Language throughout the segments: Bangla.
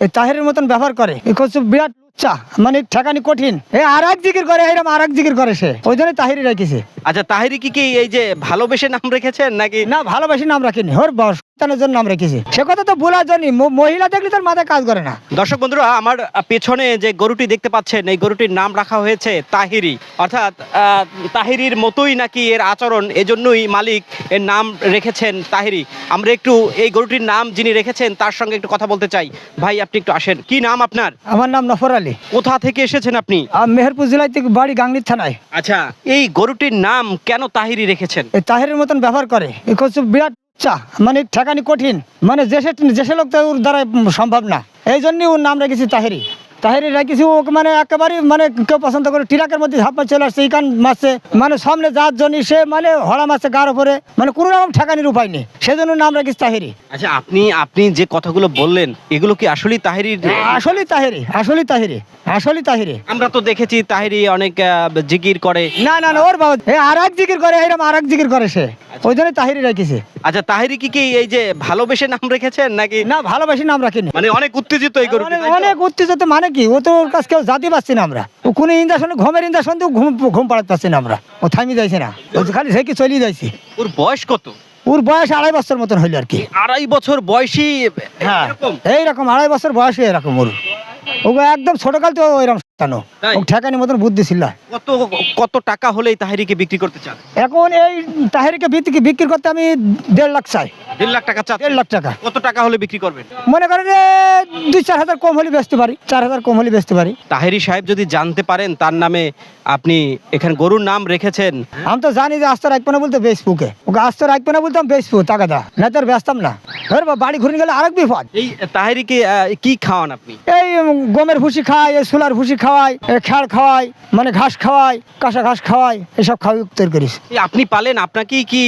এই তাহেরের মতন ব্যবহার করে। করছে বিরাট লুচ্চা মানে ঠেকানি কঠিন। এ আর এক জিকির করে এরকম আর এক জিকির করে সে। ওই জন্য তাহিরি রেখেছে। আচ্ছা তাহিরি কি কি এই যে ভালোবেসে নাম রেখেছেন নাকি? না ভালোবাসি নাম রাখিনি। ওর সন্তানের জন্য নাম রেখেছে। সে কথা তো বলার জন্য মহিলা দেখলে তার মাথায় কাজ করে না। দর্শক বন্ধুরা আমার পেছনে যে গরুটি দেখতে পাচ্ছেন এই গরুটির নাম রাখা হয়েছে তাহিরি। অর্থাৎ তাহিরির মতোই নাকি এর আচরণ এজন্যই মালিক এর নাম রেখেছেন তাহিরি। আমরা একটু এই গরুটির নাম যিনি রেখেছেন তার সঙ্গে একটু কথা বলতে চাই। ভাই আপনি একটু আসেন। কি নাম আপনার? আমার নাম নফর আলী। কোথা থেকে এসেছেন আপনি? মেহেরপুর জেলায় থেকে বাড়ি গাংলির থানায়। আচ্ছা এই গরুটির নাম কেন তাহিরি রেখেছেন? তাহিরের মতন ব্যবহার করে। বিরাট চা মানে ঠেকানি কঠিন। মানে যে সে- লোক তো দ্বারা সম্ভব না। এই জন্যই ওর নাম রেখেছি তাহেরি। তাহেরি রেখেছি ওকে মানে একেবারে মানে কেউ পছন্দ করে টিরাকের মধ্যে ঝাপা চলে আসছে ইকান মারছে। মানে সামনে যার জন্য সে মানে হড়া মারছে গার উপরে। মানে কোনো রকম ঠেকানির উপায় নেই। সেজন্য নাম রাখিস তাহেরি। আচ্ছা আপনি আপনি যে কথাগুলো বললেন এগুলো কি আসলেই তাহেরি আসলেই তাহেরি আসলেই তাহেরি। আসলেই তাহেরি। আমরা তো দেখেছি তাহিরি অনেক জিকির করে। না না না ওর বাবা আর এক জিকির করে এরকম আর এক জিকির করে সে। ওই জন্য তাহেরি রেখেছে। আচ্ছা তাহিরি কি কি এই যে ভালোবেসে নাম রেখেছেন নাকি? না ভালোবাসি নাম রাখিনি। মানে অনেক উত্তেজিত এই অনেক তাই তো? অনেক উত্তেজিত মানে কি ও তো ওর কাছে কেউ জাতি পাচ্ছি না আমরা। ও কোনো ইন্দাসনে ঘুমের ইন্দাসন ঘুম ঘুম পাড়াতে পারছি না আমরা। ও থামি যাইছে না। ও খালি সে কি চলিয়ে যাইছে। ওর বয়স কত? ওর বয়স আড়াই বছর মতন হইল আর কি। আড়াই বছর বয়সী হ্যাঁ এরকম? এইরকম আড়াই বছর বয়সে এরকম ওর। ওকে একদম ছোটকাল তো ওইরকম কেন তাই? ও ঠেকানি মতন বুদ্ধি ছিল। কত কত টাকা হলে এই তাহিরিকে বিক্রি করতে চান? এখন এই তাহেরিকে বিক্রি বিক্রি করতে আমি দেড় লাখ চাই। দেড় লাখ টাকা চান দেড় লাখ টাকা। কত টাকা হলে বিক্রি করবেন? মনে করেন যে দুই চার হাজার কম হলে বেচতে পারি চার হাজার কম হলে বেচতে পারি। তাহেরি সাহেব যদি জানতে পারেন তার নামে আপনি এখানে গরুর নাম রেখেছেন। আমি তো জানি যে আস্তে রাখব না বলতে বেসবুকে ওকে আস্তে রাখব না বলতাম বেসবু টাকা দা। না তো বেচতাম না। ধর বাড়ি ঘুরে গেলে আরেক বিপদ। এই তাহেরিকে কি খাওয়ান আপনি? এই গমের ভুসি খায় এই সোলার ভুসি খাওয়াই খ্যাড় খাওয়াই মানে ঘাস খাওয়াই কাঁচা ঘাস খাওয়াই এসব খাওয়াই তৈরি করিস। আপনি পালেন আপনাকে কি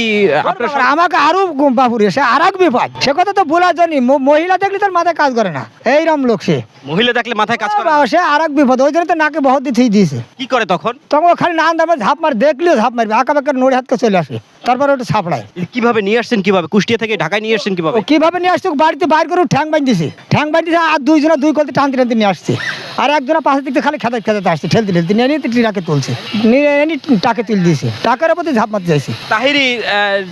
আপনার আমাকে আরও বাবুরে সে আর এক বিপদ। সে কথা তো বলা জানি মহিলা দেখলে তার মাথায় কাজ করে না। এইরম লোক সে। মহিলা দেখলে মাথায় কাজ করে? সে আর এক বিপদ ওই জন্য তো নাকে বহুত দিয়ে দিয়েছে। কি করে তখন? তখন খালি নান দামে ঝাঁপ মার দেখলেও ঝাঁপ মারবে আঁকা বাঁকা নড়ে হাতকে চলে আসে। তারপরে ওটা ছাপড়ায়। কীভাবে নিয়ে আসছেন কীভাবে? কুষ্টিয়া থেকে ঢাকায় নিয়ে আসছেন কীভাবে? কীভাবে নিয়ে আসছে বাড়িতে বাইর করে ঠ্যাং বাঁধিছে। ঠ্যাং বাঁধিছে আর দুইজনে দুই কলতে টানতে টানতে নিয়ে আসছে। আর একজনের পাশে দিকে খালি খেতে খেতে আসছে ঠেলতে ঠেলতে। নিয়ে নিয়ে টিরাকে তুলছে। নিয়ে এনে টাকে তুলে দিয়েছে। টাকার প্রতি ঝাঁপ মারতে যাইছে তাহিরি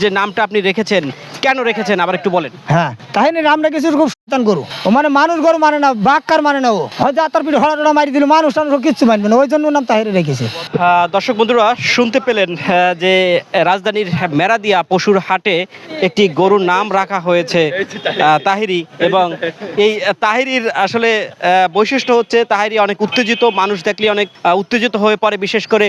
যে নামটা আপনি রেখেছেন কেন রেখেছেন? আবার একটু বলেন। হ্যাঁ তাহলে রাম রেখেছে খুব সন্তান গরু ও মানে মানুষ গরু মানে না বাক্কার মানে না ও। হয়তো তার পিঠে হড়া টড়া মারি দিল মানুষ টানুষ কিচ্ছু মানবে না। ওই জন্য নাম তাহিরে রেখেছে। দর্শক বন্ধুরা শুনতে পেলেন যে রাজধানীর মেরাদিয়া পশুর হাটে একটি গরুর নাম রাখা হয়েছে তাহিরি এবং এই তাহিরির আসলে আহ, বৈশিষ্ট্য হচ্ছে তাহিরি অনেক উত্তেজিত মানুষ দেখলে অনেক উত্তেজিত হয়ে পড়ে। বিশেষ করে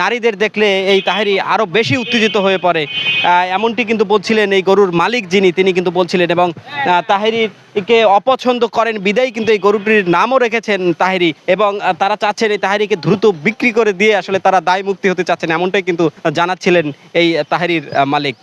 নারীদের দেখলে এই তাহিরি আরও বেশি উত্তেজিত হয়ে পড়ে। আহ, এমনটি কিন্তু বলছিলেন এই গরুর মালিক যিনি, তিনি কিন্তু বলছিলেন এবং তাহিরিকে অপছন্দ করেন, বিদায় কিন্তু এই গরুটির নামও রেখেছেন তাহেরি এবং তারা চাচ্ছেন এই তাহেরিকে দ্রুত বিক্রি করে দিয়ে আসলে তারা দায় মুক্তি হতে চাচ্ছেন, এমনটাই কিন্তু জানাচ্ছিলেন এই তাহেরির মালিক।